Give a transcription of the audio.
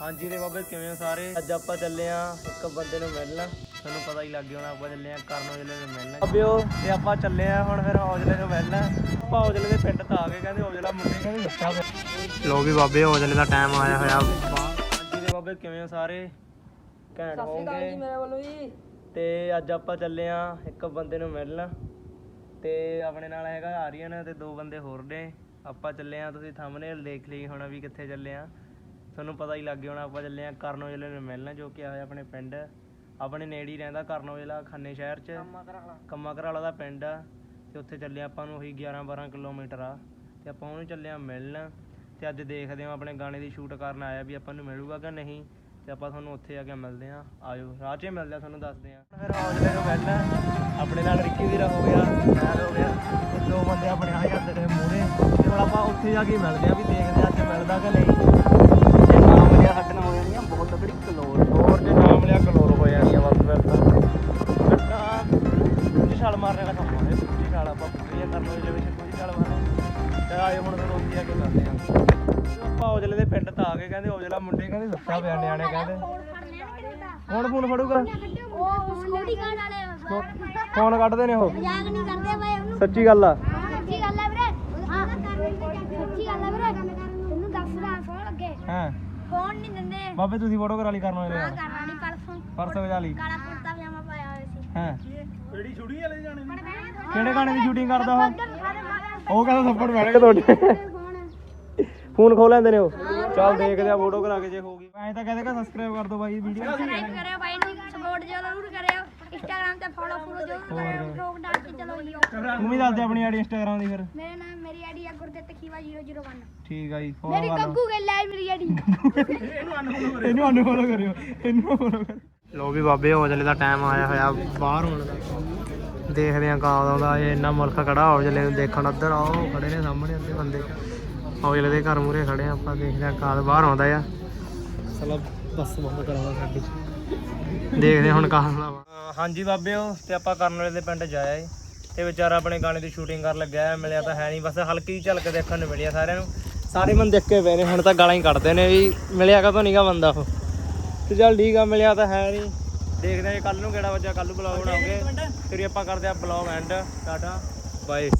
ਹਾਂਜੀ ਦੇ ਬਾਬੇ ਕਿਵੇਂ ਹੋ ਸਾਰੇ? ਅੱਜ ਆਪਾਂ ਚੱਲੇ ਆ ਇੱਕ ਬੰਦੇ ਨੂੰ ਮਿਲਣ। ਤੁਹਾਨੂੰ ਪਤਾ ਹੀ ਲੱਗ ਗਿਆ ਹੋਣਾ ਆਪਾਂ ਚੱਲੇ ਆ ਕਰਨ ਔਜਲੇ ਨੂੰ ਮਿਲਣ। ਬਾਬਿਓ ਤੇ ਆਪਾਂ ਚੱਲੇ ਆ ਹੁਣ ਫਿਰ ਔਜਲੇ ਨੂੰ ਮਿਲਣ। ਆਪਾਂ ਔਜਲੇ ਦੇ ਪਿੰਡ ਤਾਂ ਆ ਗਏ ਕਹਿੰਦੇ ਔਜਲਾ ਮੁੰਡੇ ਕਹਿੰਦੇ ਦੱਸਿਆ ਲੋ ਵੀ ਬਾਬੇ ਔਜਲੇ ਦਾ ਟਾਈਮ ਆਇਆ ਹੋਇਆ। ਹਾਂਜੀ ਦੇ ਬਾਬੇ ਕਿਵੇਂ ਹੋ ਸਾਰੇ? ਘੈਂਟ ਹੋਵੋਗੇ? ਮੇਰੇ ਵੱਲੋਂ ਜੀ। ਤੇ ਅੱਜ ਆਪਾਂ ਚੱਲੇ ਆ ਇੱਕ ਬੰਦੇ ਨੂੰ ਮਿਲਣ। ਤੇ ਆਪਣੇ ਨਾਲ ਹੈਗਾ ਆਰੀਅਨ ਤੇ ਦੋ ਬੰਦੇ ਹੋਰ ਨੇ। ਆਪਾਂ ਚੱਲੇ ਆ ਤੁਸੀਂ ਥੰਬਨੇਲ ਦੇਖ ਲਈ ਹੋਣਾ ਵੀ ਕਿੱਥੇ ਚੱਲੇ ਆ ਤੁਹਾਨੂੰ ਪਤਾ ਹੀ ਲੱਗ ਗਿਆ ਹੋਣਾ ਆਪਾਂ ਚੱਲੇ ਆ ਕਰਨ ਔਜਲੇ ਨੂੰ ਮਿਲਣ ਜੋ ਕਿ ਆਇਆ ਆਪਣੇ ਪਿੰਡ ਆਪਣੇ ਨੇੜੇ ਹੀ ਰਹਿੰਦਾ ਕਰਨ ਔਜਲਾ ਖੰਨੇ ਸ਼ਹਿਰ 'ਚ। ਕੰਮਾ ਘਰਾਲਾ ਦਾ ਪਿੰਡ ਆ ਤੇ ਉੱਥੇ ਚੱਲੇ ਆਪਾਂ ਨੂੰ ਉਹੀ 11 12 ਕਿਲੋਮੀਟਰ ਆ। ਤੇ ਆਪਾਂ ਉਹਨੂੰ ਚੱਲੇ ਆ ਮਿਲਣ ਤੇ ਅੱਜ ਦੇਖਦੇ ਆ ਆਪਣੇ ਗਾਣੇ ਦੀ ਸ਼ੂਟ ਕਰਨ ਆਇਆ ਵੀ ਆਪਾਂ ਨੂੰ ਮਿਲੂਗਾ ਕਿ ਨਹੀਂ। ਤੇ ਆਪਾਂ ਤੁਹਾਨੂੰ ਉੱਥੇ ਆ ਕੇ ਮਿਲਦੇ ਆ ਆਜੋ ਰਾਹ 'ਚ ਹੀ ਮਿਲਦੇ ਆ ਤੁਹਾਨੂੰ ਦੱਸਦੇ ਆ ਫਿਰ ਔਜਲੇ ਨੂੰ ਮਿਲਣਾ ਆਪਣੇ ਨਾਲ ਰਿੱਕੀ ਵੀਰਾ ਹੋ ਗਿਆ ਮੈਂ ਹੋ ਗਿਆ। ਤੇ ਦੋ ਬੰਦੇ ਆਪਣੇ ਆ ਜਾਂਦੇ ਨੇ ਮੂਹਰੇ। ਤੇ ਹੁਣ ਆਪਾਂ ਉੱਥੇ ਜਾ ਕੇ ਮਿਲਦੇ ਆ ਵੀ ਦੇਖਦੇ ਆ ਅੱਜ ਮਿਲਦਾ ਕਿ ਨਹੀਂ। ਆਏ ਹੁਣ ਤੁਹਾਨੂੰ ਉੱਥੇ ਆ ਕੇ ਮਿਲਦੇ ਆ? ਆਪਾਂ ਔਜਲੇ ਦੇ ਪਿੰਡ ਤਾਂ ਆ ਗਏ ਕਹਿੰਦੇ ਔਜਲਾ ਮੁੰਡੇ ਕਹਿੰਦੇ ਦੱਸਿਆ ਪਿਆ ਨਿਆਣੇ ਕਹਿੰਦੇ। ਕੌਣ ਫੋਨ ਫੜੂਗਾ? ਉਹ ਵਾਲੇ ਫੋਨ ਕੱਢਦੇ ਨੇ ਉਹ। ਮਜ਼ਾਕ ਨਹੀਂ ਕਰਦੇ ਬਈ ਉਹਨੂੰ ਸੱਚੀ ਗੱਲ ਆ। ਸੱਚੀ ਗੱਲ ਹੈ? ਵੀਰੇ ਹਾਂ ਸੱਚੀ ਗੱਲ ਹੈ ਵੀਰੇ ਤੈਨੂੰ ਦੱਸਦਾ ਸੋਹਣ ਲੱਗੇ ਹਾਂ ਫੋਨ ਨਹੀਂ ਦਿੰਦੇ ਬਾਬੇ ਤੁਸੀਂ ਫੋਟੋ ਕਰਾ ਲਈ ਕਰਨ ਵਾਲੇ ਕਰਨਾ ਨਹੀਂ ਪਰਸੋਂ ਪਰਸੋਂ ਵਜਾ ਲਈ। ਕਾਲਾ ਕੁੜਤਾ ਪਜਾਮਾ ਪਾਇਆ ਹੋਇਆ ਸੀ ਹਾਂ? ਕਿਹੜੀ ਛੁੜੀ ਵਾਲੇ ਜਾਣੇ ਕਿਹੜੇ ਗਾਣੇ ਦੀ ਸ਼ੂਟਿੰਗ ਕਰਦਾ ਉਹ? ਉਹ ਕਹਿੰਦਾ ਥੱਪੜ ਮਾਰਨਗੇ ਤੁਹਾਡੇ ਫੋਨ ਖੋਲ ਲੈਂਦੇ ਨੇ ਉਹ। ਚੱਲ ਦੇਖਦੇ ਆ ਫੋਟੋ ਕਰਾ ਕੇ ਜੇ ਹੋਊਗੀ ਐਂ ਤਾਂ ਕਹਿੰਦੇ ਕਿ ਸਬਸਕ੍ਰਾਈਬ ਕਰ ਦਿਓ ਬਾਈ ਵੀਡੀਓ ਸਬਸਕ੍ਰਾਈਬ ਕਰਿਓ ਬਾਈ ਨੂੰ ਸਪੋਰਟ ਜ਼ਰੂਰ ਕਰਿਓ। ਇੰਸਟਾਗ੍ਰam ਤੇ ਫੋਲੋ ਫੋਲੋ ਜ਼ਰੂਰ ਕਰਿਓ ਰੋਕ ਡਾਟ ਕੇ ਚਲੋ ਜੀ ਤੂੰ ਵੀ ਦੱਸ ਦੇ ਆਪਣੀ ਆਈਡੀ ਇੰਸਟਾਗ੍ਰਾਮ ਦੀ ਫਿਰ। ਮੇਰਾ ਨਾਮ ਮੇਰੀ ਆਈਡੀ ਹੈ ਗੁਰਦਿੱਤ ਖੀਵਾ 001 ਠੀਕ ਆ ਜੀ ਫੋਲੋ ਮੇਰੀ ਕਰ ਲਓ। ਗੱਗੂ ਗੱਲ ਹੈ ਮੇਰੀ ਆਈਡੀ। ਇਹਨੂੰ ਅਨਫੋਲੋ ਕਰਿਓ। ਇਹਨੂੰ ਫੋਲੋ ਕਰ ਲੋ ਵੀ ਬਾਬੇ ਔਜਲੇ ਦਾ ਟਾਈਮ ਆਇਆ ਹੋਇਆ ਬਾਹਰ ਹੋਣ ਦਾ। ਦੇਖਦੇ ਆ ਕਦੋਂ ਦਾ ਇਹ ਇੰਨਾ ਮੁਲਕ ਖੜਾ ਔਜਲੇ ਨੂੰ ਦੇਖਣ ਉੱਧਰ ਆਓ ਖੜੇ ਨੇ ਸਾਹਮਣੇ ਅੱਧੇ ਬੰਦੇ। ਔਜਲੇ ਦੇ ਘਰ ਮੂਰੇ ਖੜੇ ਆ ਆਪਾਂ ਦੇਖਦੇ ਆ ਕਾਦ ਬਾਹਰ ਆਉਂਦਾ ਆ। ਚਲੋ ਬੱਸ ਬੰਦ ਕਰਾਉਣਾ ਸਾਡੀ। ਦੇਖਦੇ ਹੁਣ ਕਾਹਨ ਦਾ ਹਾਂਜੀ ਬਾਬਿਓ ਤੇ ਆਪਾਂ ਕਰਨ ਵਾਲੇ ਦੇ ਪਿੰਡ ਜਾਇਆ ਏ ਤੇ ਵਿਚਾਰਾ ਆਪਣੇ ਗਾਣੇ ਦੀ ਸ਼ੂਟਿੰਗ ਕਰਨ ਲੱਗਿਆ ਹੈ, ਮਿਲਿਆ ਤਾਂ ਹੈ ਨਹੀਂ ਬਸ ਹਲਕੀ ਝਲਕ ਦੇਖਣ ਨੂੰ ਮਿਲੀ ਆ ਸਾਰਿਆਂ ਨੂੰ। ਸਾਰੇ ਬੰਦੇ ਦੇਖੇ ਪਏ ਨੇ ਹੁਣ ਤਾਂ ਗਾਲਾਂ ਹੀ ਕੱਢਦੇ ਨੇ ਵੀ ਮਿਲਿਆ ਕਦੋਂ ਨਹੀਂਗਾ ਬੰਦਾ ਉਹ। ਤੇ ਚੱਲ ਠੀਕ ਆ ਮਿਲਿਆ ਤਾਂ ਹੈ ਨਹੀਂ ਦੇਖਦੇ ਆ ਕੱਲ ਨੂੰ ਕਿਹੜਾ ਬੱਚਾ ਕੱਲ ਨੂੰ ਬਲੌਗ ਬਣਾਉਂਗੇ। ਫਿਰ ਆਪਾਂ ਕਰਦੇ ਆ ਬਲੌਗ ਐਂਡ ਟਾਟਾ ਬਾਏ।